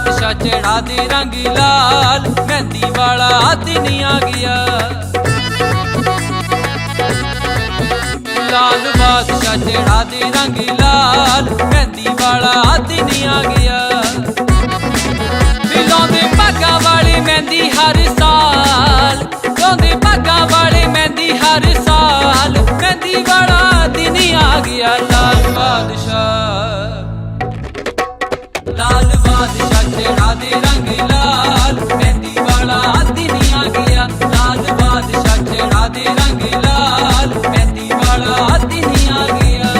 ਚੜਾ ਦੇ ਰੰਗੀ ਲਾਲ, ਮਹਿੰਦੀ ਵਾਲਾ ਦਿਨ ਆ ਗਿਆ। ਲਾਲ ਬਾਦਸ਼ਾਹ ਚੜਾ ਦੇ ਰੰਗ ਲਾਲ, ਮਹਿੰਦੀ ਵਾਲਾ ਦਿਨ ਆ ਗਿਆ। ਦੇ ਰੰਗ ਲਾਲ, ਮਹਿੰਦੀ ਵਾਲਾ ਦਿਨ ਗਿਆ।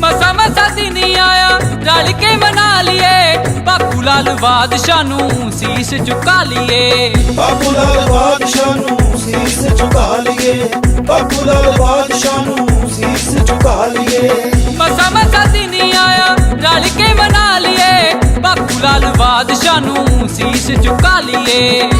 ਮਸਾ ਮਸਾ ਦਿਨ ਆਇਆ, ਰਲ ਕੇ ਮਨਾ ਲਈਏ। ਬਾਪੂ ਲਾਲ ਬਾਦਸ਼ਾਹ ਨੂੰ ਸੀਸ ਝੁਕਾ ਲਈਏ। ਬਾਪੂ ਲਾਲ ਬਾਦਸ਼ਾਹ ਨੂੰ ਸੀਸ ਝੁਕਾ ਲਈਏ, ਬਾਪੂ ਲਾਲ ਬਾਦਸ਼ਾਹ ਨੂੰ ਸੀਸ ਝੁਕਾ ਲਈਏ। ਮਸਾ ਮਸਾ ਦਿਨ ਆਇਆ, ਰਲ ਕੇ ਮਨਾ ਲਈਏ, ਬਾਪੂ ਲਾਲ ਬਾਦਸ਼ਾਹ ਨੂੰ ਸੀਸ ਝੁਕਾ ਲਈਏ।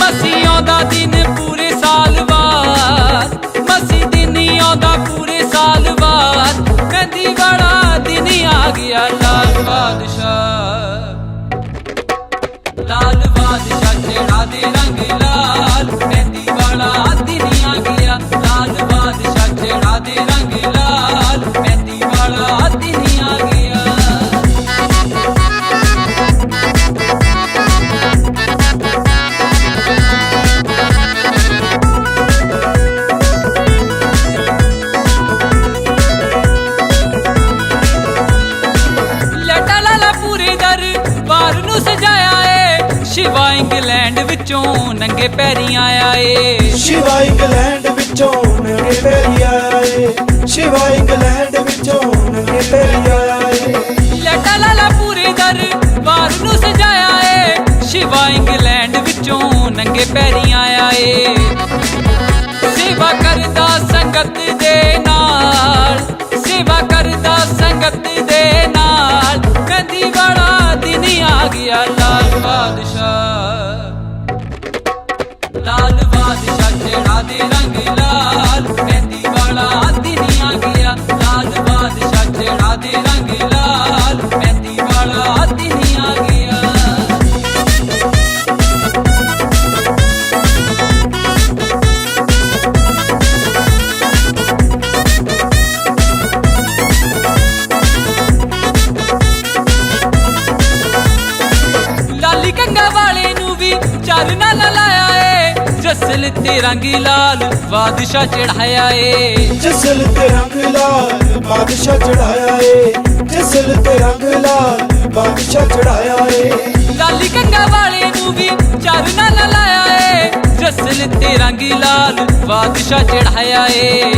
ਮਸੀ ਆਉਂਦਾ ਦਿਨ ਪੂਰੇ ਸਾਲ ਬਾਅਦ ਮਸੀ ਦਿਨ ਆਉਂਦਾ ਪੂਰੇ ਸਾਲ ਬਾਅਦ ਮਹਿੰਦੀ ਵਾਲਾ ਦਿਨ ਆ ਗਿਆ, ਲਾਲ ਬਾਦਸ਼ਾਹ। ਲਾਲ ਬਾਦਸ਼ਾਹ ਚੜਾ ਦੇ ਨੰਗੇ ਪੈਰੀ ਆਇਆ ਏ ਸ਼ਿਵਾ ਇੰਗਲੈਂਡ ਵਿੱਚੋਂ ਨੰਗੇ ਪੈਰੀ ਆਇਆ ਏ ਸ਼ਿਵਾ ਇੰਗਲੈਂਡ ਵਿੱਚੋਂ ਨੰਗੇ ਪੈਰੀ ਆਇਆ ਏ ਲਟਾ ਲਾਲਾ ਪੂਰੇ ਦਰ ਬਾਰ ਨੂੰ ਸਜਾਇਆ ਏ। ਸ਼ਿਵਾ ਇੰਗਲੈਂਡ ਵਿੱਚੋਂ ਨੰਗੇ ਪੈਰੀ ਆਇਆ ਏ ਸੇਵਾ ਕਰਦਾ ਸੰਗਤ ਦੇ ਨਾਲ ਸੇਵਾ ਕਰਦਾ ਸੰਗਤ ਦੇ ਨਾਲ। ਕਹਿੰਦੀ ਬੜਾ ਦਿਨ ਆ ਗਿਆ ਜਸਲ ਤੇ ਰੰਗ ਲਾਲ ਬਾਦਸ਼ਾਹ ਚੜਾਇਆ ਏ। ਜਸਲ ਤੇ ਰੰਗ ਲਾਲ ਬਾਦਸ਼ਾਹ ਚੜਾਇਆ ਏ। ਜਸਲ ਤੇ ਰੰਗ ਲਾਲ ਬਾਦਸ਼ਾਹ ਚੜਾਇਆ ਏ। ਲਾਲੀ ਕੰਗਾ ਵਾਲੇ ਨੂੰ ਵੀ ਚਰ ਨਾਲ ਲਾਇਆ ਏ। ਜਸਲ ਤੇ ਰੰਗ ਲਾਲ ਬਾਦਸ਼ਾਹ ਚੜਾਇਆ ਏ।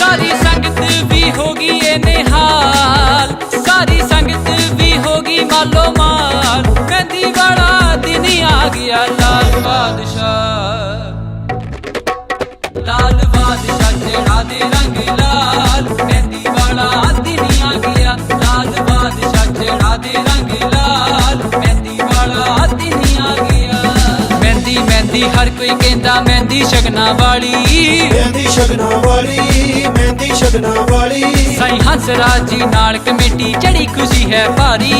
ਸਾਰੀ ਸੰਗਤ ਵੀ ਹੋ ਗਈ ਏ ਨਿਹਾਲ। ਸਾਰੀ ਸੰਗਤ ਵੀ ਹੋ ਗਈ ਮਾਲੋ ਮਾਲ। ਕਹਿੰਦੀ ਬੜਾ ਦਿਨ ਆ ਗਿਆ ਚੜਾ ਦੇ ਰੰਗ ਲਾਲ ਮਹਿੰਦੀ ਵਾਲਾ ਦਿਨ ਆ ਗਿਆ। ਮਹਿੰਦੀ ਮਹਿੰਦੀ ਹਰ ਕੋਈ ਕਹਿੰਦਾ ਮਹਿੰਦੀ ਸ਼ਗਨਾ ਵਾਲੀ। ਮਹਿੰਦੀ ਸ਼ਗਨਾ ਵਾਲੀ ਮਹਿੰਦੀ ਸ਼ਗਨਾ ਵਾਲੀ। ਸਾਈ ਹੰਸ ਰਾਜ ਨਾਲ ਕਮੇਟੀ ਚੜੀ ਖੁਸ਼ੀ ਹੈ ਭਾਰੀ।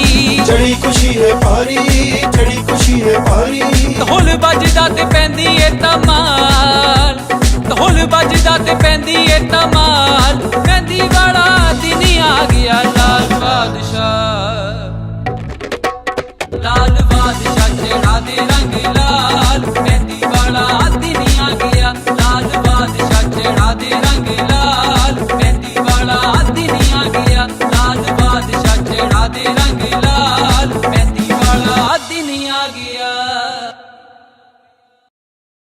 ਜੜੀ ਖੁਸ਼ੀ ਹੈ ਭਾਰੀ ਜੜੀ ਖੁਸ਼ੀ ਹੈ ਭਾਰੀ। ਢੋਲ ਵੱਜਦਾ ਤੇ